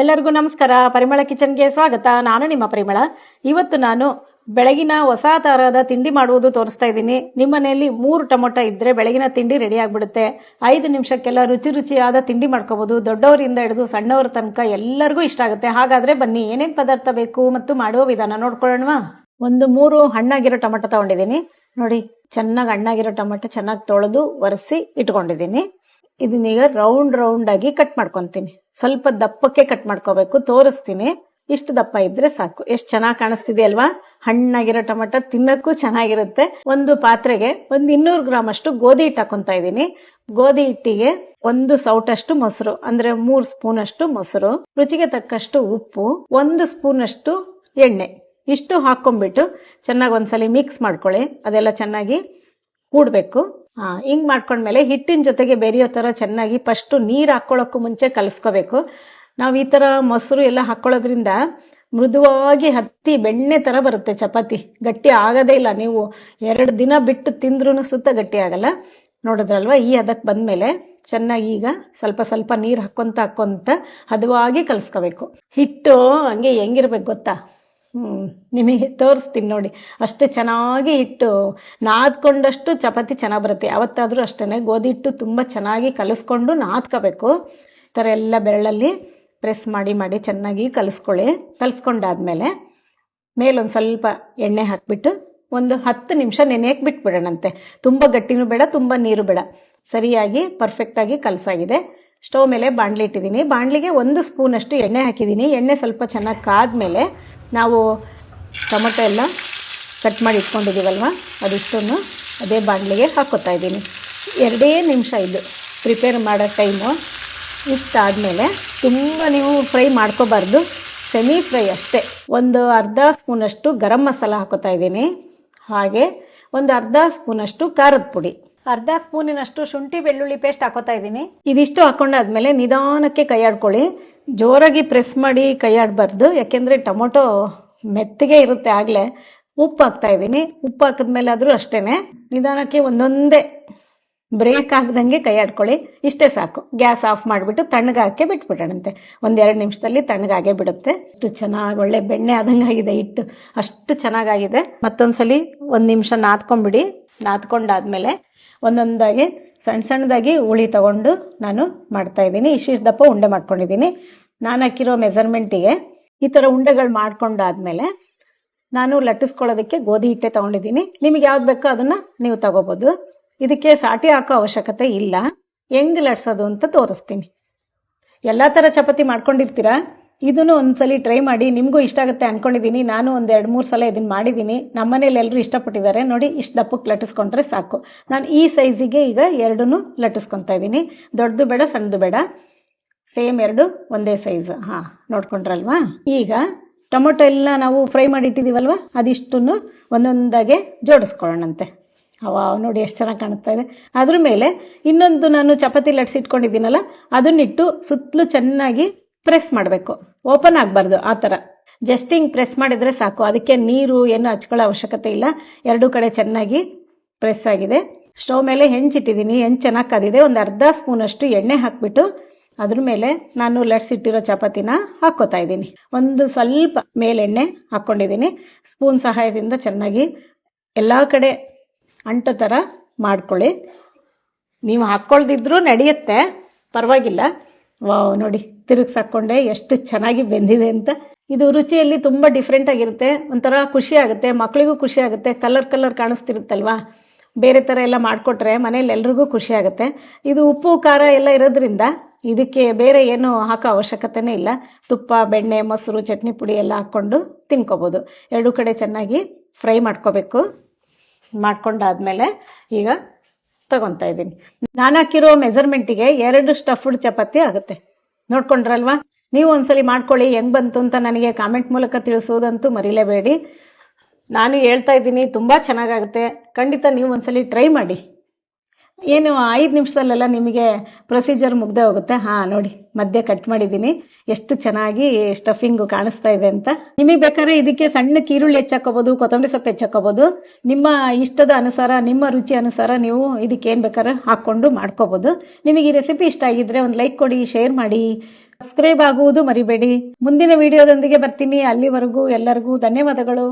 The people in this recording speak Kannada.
ಎಲ್ಲರಿಗೂ ನಮಸ್ಕಾರ. ಪರಿಮಳ ಕಿಚನ್ಗೆ ಸ್ವಾಗತ. ನಾನು ನಿಮ್ಮ ಪರಿಮಳ. ಇವತ್ತು ನಾನು ಬೆಳಗಿನ ಹೊಸ ತರಹದ ತಿಂಡಿ ಮಾಡುವುದು ತೋರಿಸ್ತಾ ಇದ್ದೀನಿ. ನಿಮ್ಮ ಮನೆಯಲ್ಲಿ ಮೂರು ಟೊಮೊಟೊ ಇದ್ರೆ ಬೆಳಗಿನ ತಿಂಡಿ ರೆಡಿ ಆಗ್ಬಿಡುತ್ತೆ. ಐದು ನಿಮಿಷಕ್ಕೆಲ್ಲ ರುಚಿ ರುಚಿಯಾದ ತಿಂಡಿ ಮಾಡ್ಕೋಬಹುದು ದೊಡ್ಡವರಿಂದ ಹಿಡಿದು ಸಣ್ಣವರ ತನಕ ಎಲ್ಲರಿಗೂ ಇಷ್ಟ ಆಗುತ್ತೆ. ಹಾಗಾದ್ರೆ ಬನ್ನಿ, ಏನೇನ್ ಪದಾರ್ಥ ಬೇಕು ಮತ್ತು ಮಾಡುವ ವಿಧಾನ ನೋಡ್ಕೊಳ್ಳೋಣವಾ? ಒಂದು ಮೂರು ಹಣ್ಣಾಗಿರೋ ಟೊಮೊಟೊ ತಗೊಂಡಿದ್ದೀನಿ. ನೋಡಿ, ಚೆನ್ನಾಗಿ ಹಣ್ಣಾಗಿರೋ ಟೊಮೊಟೊ ಚೆನ್ನಾಗಿ ತೊಳೆದು ಒರೆಸಿ ಇಟ್ಕೊಂಡಿದ್ದೀನಿ. ಇದನ್ನೀಗ ರೌಂಡ್ ರೌಂಡ್ ಆಗಿ ಕಟ್ ಮಾಡ್ಕೊಂತೀನಿ. ಸ್ವಲ್ಪ ದಪ್ಪಕ್ಕೆ ಕಟ್ ಮಾಡ್ಕೋಬೇಕು, ತೋರಿಸ್ತೀನಿ. ಇಷ್ಟು ದಪ್ಪ ಇದ್ರೆ ಸಾಕು. ಎಷ್ಟು ಚೆನ್ನಾಗಿ ಕಾಣಿಸ್ತಿದೆ ಅಲ್ವಾ ಹಣ್ಣಾಗಿರೋ ಟೊಮೆಟೊ ತಿನ್ನಕ್ಕೂ ಚೆನ್ನಾಗಿರುತ್ತೆ. ಒಂದು ಪಾತ್ರೆಗೆ ಒಂದು ಇನ್ನೂರು ಗ್ರಾಮ್ ಅಷ್ಟು ಗೋಧಿ ಹಿಟ್ಟು ಹಾಕೊಂತ ಇದ್ದೀನಿ. ಗೋಧಿ ಹಿಟ್ಟಿಗೆ ಒಂದು ಸೌಟಷ್ಟು ಮೊಸರು, ಅಂದ್ರೆ ಮೂರ್ ಸ್ಪೂನ್ ಅಷ್ಟು ಮೊಸರು, ರುಚಿಗೆ ತಕ್ಕಷ್ಟು ಉಪ್ಪು, ಒಂದು ಸ್ಪೂನ್ ಅಷ್ಟು ಎಣ್ಣೆ. ಇಷ್ಟು ಹಾಕೊಂಡ್ಬಿಟ್ಟು ಚೆನ್ನಾಗಿ ಒಂದ್ಸಲಿ ಮಿಕ್ಸ್ ಮಾಡ್ಕೊಳ್ಳಿ. ಅದೆಲ್ಲ ಚೆನ್ನಾಗಿ ಕೂಡ್ಬೇಕು. ಹಿಂಗ್ ಮಾಡ್ಕೊಂಡ್ಮೇಲೆ ಹಿಟ್ಟಿನ ಜೊತೆಗೆ ಬೆರೆಯೋ ತರ ಚೆನ್ನಾಗಿ ಫಸ್ಟ್ ನೀರು ಹಾಕ್ಕೊಳ್ಳೋಕ್ಕೂ ಮುಂಚೆ ಕಲಸ್ಕೋಬೇಕು. ನಾವು ಈ ತರ ಮೊಸರು ಎಲ್ಲ ಹಾಕ್ಕೊಳ್ಳೋದ್ರಿಂದ ಮೃದುವಾಗಿ ಹತ್ತಿ, ಬೆಣ್ಣೆ ತರ ಬರುತ್ತೆ ಚಪಾತಿ. ಗಟ್ಟಿ ಆಗದೇ ಇಲ್ಲ. ನೀವು ಎರಡು ದಿನ ಬಿಟ್ಟು ತಿಂದ್ರೂ ಸುತ್ತ ಗಟ್ಟಿ ಆಗಲ್ಲ. ನೋಡಿದ್ರಲ್ವ? ಈ ಹದಕ್ಕೆ ಬಂದಮೇಲೆ ಚೆನ್ನಾಗಿ ಈಗ ಸ್ವಲ್ಪ ಸ್ವಲ್ಪ ನೀರು ಹಾಕೊಂತ ಹಾಕೊಂತ ಹದವಾಗಿ ಕಲಿಸ್ಕೋಬೇಕು. ಹಿಟ್ಟು ಹಂಗೆ ಹೆಂಗಿರ್ಬೇಕು ಗೊತ್ತಾ? ನಿಮಗೆ ತೋರಿಸ್ತೀನಿ ನೋಡಿ. ಅಷ್ಟು ಚೆನ್ನಾಗಿ ಹಿಟ್ಟು ನಾದ್ಕೊಂಡಷ್ಟು ಚಪಾತಿ ಚೆನ್ನಾಗಿ ಬರುತ್ತೆ. ಅವತ್ತಾದರೂ ಅಷ್ಟೇನೆ. ಗೋಧಿ ಹಿಟ್ಟು ತುಂಬಾ ಚೆನ್ನಾಗಿ ಕಲಿಸ್ಕೊಂಡು ನಾದ್ಕೋಬೇಕು. ಈ ಥರ ಎಲ್ಲ ಬೆರಳಲ್ಲಿ ಪ್ರೆಸ್ ಮಾಡಿ ಮಾಡಿ ಚೆನ್ನಾಗಿ ಕಲಿಸ್ಕೊಳ್ಳಿ. ಕಲಿಸ್ಕೊಂಡಾದ್ಮೇಲೆ ಮೇಲೊಂದು ಸ್ವಲ್ಪ ಎಣ್ಣೆ ಹಾಕ್ಬಿಟ್ಟು ಒಂದು ಹತ್ತು ನಿಮಿಷ ನೆನೆಯಕ್ಕೆ ಬಿಟ್ಬಿಡೋಣಂತೆ. ತುಂಬ ಗಟ್ಟಿನೂ ಬೇಡ, ತುಂಬ ನೀರು ಬೇಡ. ಸರಿಯಾಗಿ ಪರ್ಫೆಕ್ಟ್ ಆಗಿ ಕಲಸಾಗಿದೆ. ಸ್ಟವ್ ಮೇಲೆ ಬಾಣಲಿ ಇಟ್ಟಿದ್ದೀನಿ. ಬಾಣಲಿಗೆ ಒಂದು ಸ್ಪೂನ್ ಅಷ್ಟು ಎಣ್ಣೆ ಹಾಕಿದ್ದೀನಿ. ಎಣ್ಣೆ ಸ್ವಲ್ಪ ಚೆನ್ನಾಗಿ ಕಾದ್ಮೇಲೆ ನಾವು ಟೊಮೊಟೊ ಎಲ್ಲ ಕಟ್ ಮಾಡಿ ಇಟ್ಕೊಂಡಿದ್ದೀವಲ್ವ? ಅದಿಷ್ಟನ್ನು ಅದೇ ಬಾಣಲಿಗೆ ಹಾಕೋತಾ ಇದ್ದೀನಿ. ಎರಡೇ ನಿಮಿಷ ಇದು ಪ್ರಿಪೇರ್ ಮಾಡೋ ಟೈಮು ಇಷ್ಟಾದಮೇಲೆ ತುಂಬ ನೀವು ಫ್ರೈ ಮಾಡ್ಕೋಬಾರ್ದು. ಸೆಮಿ ಫ್ರೈ ಅಷ್ಟೇ. ಒಂದು ಅರ್ಧ ಸ್ಪೂನಷ್ಟು ಗರಂ ಮಸಾಲ ಹಾಕೋತಾ ಇದ್ದೀನಿ. ಹಾಗೆ ಒಂದು ಅರ್ಧ ಸ್ಪೂನಷ್ಟು ಖಾರದ ಪುಡಿ. ಅರ್ಧ ಸ್ಪೂನಿನಷ್ಟು ಶುಂಠಿ ಬೆಳ್ಳುಳ್ಳಿ ಪೇಸ್ಟ್ ಹಾಕೋತಾ ಇದ್ದೀನಿ. ಇದಿಷ್ಟು ಹಾಕೊಂಡಾದ್ಮೇಲೆ ನಿಧಾನಕ್ಕೆ ಕೈ ಆಡ್ಕೊಳ್ಳಿ ಜೋರಾಗಿ ಪ್ರೆಸ್ ಮಾಡಿ ಕೈಯಾಡಬಾರ್ದು. ಯಾಕೆಂದರೆ ಟೊಮೊಟೊ ಮೆತ್ತಗೆ ಇರುತ್ತೆ ಆಗ್ಲೇ. ಉಪ್ಪು ಹಾಕ್ತಾ ಇದ್ದೀನಿ. ಉಪ್ಪು ಹಾಕಿದ್ಮೇಲೆ ಆದ್ರೂ ಅಷ್ಟೇನೆ. ನಿಧಾನಕ್ಕೆ ಒಂದೊಂದೇ ಬ್ರೇಕ್ ಆಗದಂಗೆ ಕೈ ಆಡ್ಕೊಳ್ಳಿ ಇಷ್ಟೇ ಸಾಕು. ಗ್ಯಾಸ್ ಆಫ್ ಮಾಡಿಬಿಟ್ಟು ತಣ್ಣಗಾಕೆ ಬಿಟ್ಬಿಡೋಣಂತೆ. ಒಂದೆರಡು ನಿಮಿಷದಲ್ಲಿ ತಣ್ಣಗಾಗೇ ಬಿಡುತ್ತೆ. ಅಷ್ಟು ಚೆನ್ನಾಗಿ ಒಳ್ಳೆ ಬೆಣ್ಣೆ ಆದಂಗಾಗಿದೆ ಹಿಟ್ಟು. ಅಷ್ಟು ಚೆನ್ನಾಗಾಗಿದೆ. ಮತ್ತೊಂದ್ಸಲಿ ಒಂದು ನಿಮಿಷ ನಾದ್ಕೊಂಡ್ಬಿಡಿ. ನಾದ್ಕೊಂಡಾದ್ಮೇಲೆ ಒಂದೊಂದಾಗಿ ಸಣ್ಣ ಸಣ್ಣದಾಗಿ ಹುಳಿ ತಗೊಂಡು ನಾನು ಮಾಡ್ತಾ ಇದ್ದೀನಿ. ಇಷ್ಟಿಷ್ಟು ದಪ್ಪ ಉಂಡೆ ಮಾಡ್ಕೊಂಡಿದ್ದೀನಿ. ನಾನು ಹಾಕಿರೋ ಮೆಸರ್ಮೆಂಟಿಗೆ ಈ ಥರ ಉಂಡೆಗಳು ಮಾಡ್ಕೊಂಡಾದ್ಮೇಲೆ ನಾನು ಲಟ್ಟಿಸ್ಕೊಳ್ಳೋದಕ್ಕೆ ಗೋಧಿ ಹಿಟ್ಟೆ ತಗೊಂಡಿದ್ದೀನಿ. ನಿಮಗೆ ಯಾವ್ದು ಬೇಕೋ ಅದನ್ನ ನೀವು ತಗೋಬಹುದು ಇದಕ್ಕೆ ಸಾಟಿ ಹಾಕೋ ಅವಶ್ಯಕತೆ ಇಲ್ಲ. ಹೆಂಗ್ ಲಟ್ಸೋದು ಅಂತ ತೋರಿಸ್ತೀನಿ. ಎಲ್ಲ ಥರ ಚಪಾತಿ ಮಾಡ್ಕೊಂಡಿರ್ತೀರಾ? ಇದನ್ನು ಒಂದ್ಸಲಿ ಟ್ರೈ ಮಾಡಿ, ನಿಮಗೂ ಇಷ್ಟ ಆಗುತ್ತೆ ಅನ್ಕೊಂಡಿದ್ದೀನಿ ನಾನು ಒಂದು ಎರಡು ಮೂರು ಸಲ ಇದನ್ನು ಮಾಡಿದ್ದೀನಿ ನಮ್ಮನೇಲಿ ಎಲ್ಲರೂ ಇಷ್ಟಪಟ್ಟಿದ್ದಾರೆ. ನೋಡಿ, ಇಷ್ಟು ದಪ್ಪಕ್ಕೆ ಲಟ್ಟಿಸ್ಕೊಂಡ್ರೆ ಸಾಕು. ನಾನು ಈ ಸೈಜಿಗೆ ಈಗ ಎರಡೂ ಲಟ್ಟಿಸ್ಕೊತಾ ಇದ್ದೀನಿ ದೊಡ್ಡದು ಬೇಡ, ಸಣ್ಣದು ಬೇಡ. ಸೇಮ್ ಎರಡು, ಒಂದೇ ಸೈಜ್ ಹಾ, ನೋಡ್ಕೊಂಡ್ರಲ್ವಾ? ಈಗ ಟೊಮೊಟೊ ಎಲ್ಲ ನಾವು ಫ್ರೈ ಮಾಡಿಟ್ಟಿದ್ದೀವಲ್ವ ಅದಿಷ್ಟನ್ನು ಒಂದೊಂದಾಗೆ ಜೋಡಿಸ್ಕೊಳ್ಳೋಣಂತೆ. ಅವ, ನೋಡಿ, ಎಷ್ಟು ಚೆನ್ನಾಗಿ ಕಾಣಿಸ್ತಾ ಇದೆ. ಅದ್ರ ಮೇಲೆ ಇನ್ನೊಂದು ನಾನು ಚಪಾತಿ ಲಟ್ಸಿಟ್ಕೊಂಡಿದ್ದೀನಲ್ಲ, ಅದನ್ನಿಟ್ಟು ಸುತ್ತಲೂ ಚೆನ್ನಾಗಿ ಪ್ರೆಸ್ ಮಾಡಬೇಕು. ಓಪನ್ ಆಗಬಾರ್ದು, ಆ ಥರ. ಜಸ್ಟ್ ಹಿಂಗೆ ಪ್ರೆಸ್ ಮಾಡಿದರೆ ಸಾಕು. ಅದಕ್ಕೆ ನೀರು, ಏನು ಹಚ್ಕೊಳ್ಳೋ ಅವಶ್ಯಕತೆ ಇಲ್ಲ. ಎರಡೂ ಕಡೆ ಚೆನ್ನಾಗಿ ಪ್ರೆಸ್ ಆಗಿದೆ. ಸ್ಟವ್ ಮೇಲೆ ಹೆಂಚಿಟ್ಟಿದ್ದೀನಿ ಹೆಂಚು ಚೆನ್ನಾಗಿ ಕಾದಿದೆ. ಒಂದು ಅರ್ಧ ಸ್ಪೂನ್ ಅಷ್ಟು ಎಣ್ಣೆ ಹಾಕಿಬಿಟ್ಟು ಅದ್ರ ಮೇಲೆ ನಾನು ಲಟ್ಸಿಟ್ಟಿರೋ ಚಪಾತಿನ ಹಾಕೋತಾ ಇದ್ದೀನಿ. ಒಂದು ಸ್ವಲ್ಪ ಮೇಲೆಣ್ಣೆ ಹಾಕ್ಕೊಂಡಿದ್ದೀನಿ. ಸ್ಪೂನ್ ಸಹಾಯದಿಂದ ಚೆನ್ನಾಗಿ ಎಲ್ಲ ಕಡೆ ಅಂಟೋ ಥರ ಮಾಡ್ಕೊಳ್ಳಿ. ನೀವು ಹಾಕ್ಕೊಳ್ದಿದ್ರೂ ನಡೆಯುತ್ತೆ. ಪರವಾಗಿಲ್ಲ. ವಾವ್ ನೋಡಿ. ತಿರುಗ್ಸಾಕೊಂಡೆ ಎಷ್ಟು ಚೆನ್ನಾಗಿ ಬೆಂದಿದೆ ಅಂತ. ಇದು ರುಚಿಯಲ್ಲಿ ತುಂಬ ಡಿಫ್ರೆಂಟ್ ಆಗಿರುತ್ತೆ. ಒಂಥರ ಖುಷಿ ಆಗುತ್ತೆ ಮಕ್ಕಳಿಗೂ ಖುಷಿ ಆಗುತ್ತೆ ಕಲರ್ ಕಲರ್ ಕಾಣಿಸ್ತಿರುತ್ತಲ್ವಾ? ಬೇರೆ ಥರ ಎಲ್ಲ ಮಾಡಿಕೊಟ್ರೆ ಮನೇಲಿ ಎಲ್ರಿಗೂ ಖುಷಿ ಆಗುತ್ತೆ. ಇದು ಉಪ್ಪು, ಖಾರ ಎಲ್ಲ ಇರೋದ್ರಿಂದ ಇದಕ್ಕೆ ಬೇರೆ ಏನು ಹಾಕೋ ಅವಶ್ಯಕತೆನೇ ಇಲ್ಲ. ತುಪ್ಪ, ಬೆಣ್ಣೆ, ಮೊಸರು, ಚಟ್ನಿ ಪುಡಿ ಎಲ್ಲ ಹಾಕ್ಕೊಂಡು ತಿನ್ಕೋಬೋದು. ಎರಡೂ ಕಡೆ ಚೆನ್ನಾಗಿ ಫ್ರೈ ಮಾಡ್ಕೋಬೇಕು. ಮಾಡ್ಕೊಂಡಾದ್ಮೇಲೆ ಈಗ ತಗೊಂತಾ ಇದ್ದೀನಿ. ನಾನು ಹಾಕಿರೋ ಮೆಜರ್ಮೆಂಟಿಗೆ ಎರಡು ಸ್ಟಫ್ಡ್ ಚಪಾತಿ ಆಗುತ್ತೆ. ನೋಡ್ಕೊಂಡ್ರಲ್ವಾ? ನೀವು ಒಂದ್ಸಲಿ ಮಾಡ್ಕೊಳ್ಳಿ, ಹೆಂಗ್ ಬಂತು ಅಂತ ನನಗೆ ಕಾಮೆಂಟ್ ಮೂಲಕ ತಿಳಿಸೋದಂತೂ ಮರಿಲೇಬೇಡಿ. ನಾನು ಹೇಳ್ತಾ ಇದ್ದೀನಿ, ತುಂಬಾ ಚೆನ್ನಾಗಾಗುತ್ತೆ. ಖಂಡಿತ ನೀವು ಒಂದ್ಸಲಿ ಟ್ರೈ ಮಾಡಿ. ಏನು ಐದು ನಿಮಿಷದಲ್ಲೆಲ್ಲ ನಿಮಗೆ ಪ್ರೊಸೀಜರ್ ಮುಗ್ದೇ ಹೋಗುತ್ತೆ. ಹಾ, ನೋಡಿ, ಮಧ್ಯೆ ಕಟ್ ಮಾಡಿದ್ದೀನಿ. ಎಷ್ಟು ಚೆನ್ನಾಗಿ ಸ್ಟಫಿಂಗು ಕಾಣಿಸ್ತಾ ಇದೆ ಅಂತ. ನಿಮಗೆ ಬೇಕಾದ್ರೆ ಇದಕ್ಕೆ ಸಣ್ಣ ಈರುಳ್ಳಿ ಹೆಚ್ಚಾಕೋಬೋದು, ಕೊತ್ತಂಬರಿ ಸೊಪ್ಪು ಹೆಚ್ಚಾಕೋಬೋದು. ನಿಮ್ಮ ಇಷ್ಟದ ಅನುಸಾರ, ನಿಮ್ಮ ರುಚಿ ಅನುಸಾರ ನೀವು ಇದಕ್ಕೆ ಏನ್ ಬೇಕಾದ್ರೆ ಹಾಕೊಂಡು ಮಾಡ್ಕೋಬಹುದು ನಿಮಗೆ ಈ ರೆಸಿಪಿ ಇಷ್ಟ ಆಗಿದ್ರೆ ಒಂದು ಲೈಕ್ ಕೊಡಿ ಶೇರ್ ಮಾಡಿ. ಸಬ್ಸ್ಕ್ರೈಬ್ ಆಗುವುದು ಮರಿಬೇಡಿ. ಮುಂದಿನ ವಿಡಿಯೋದೊಂದಿಗೆ ಬರ್ತೀನಿ. ಅಲ್ಲಿವರೆಗೂ ಎಲ್ಲರಿಗೂ ಧನ್ಯವಾದಗಳು.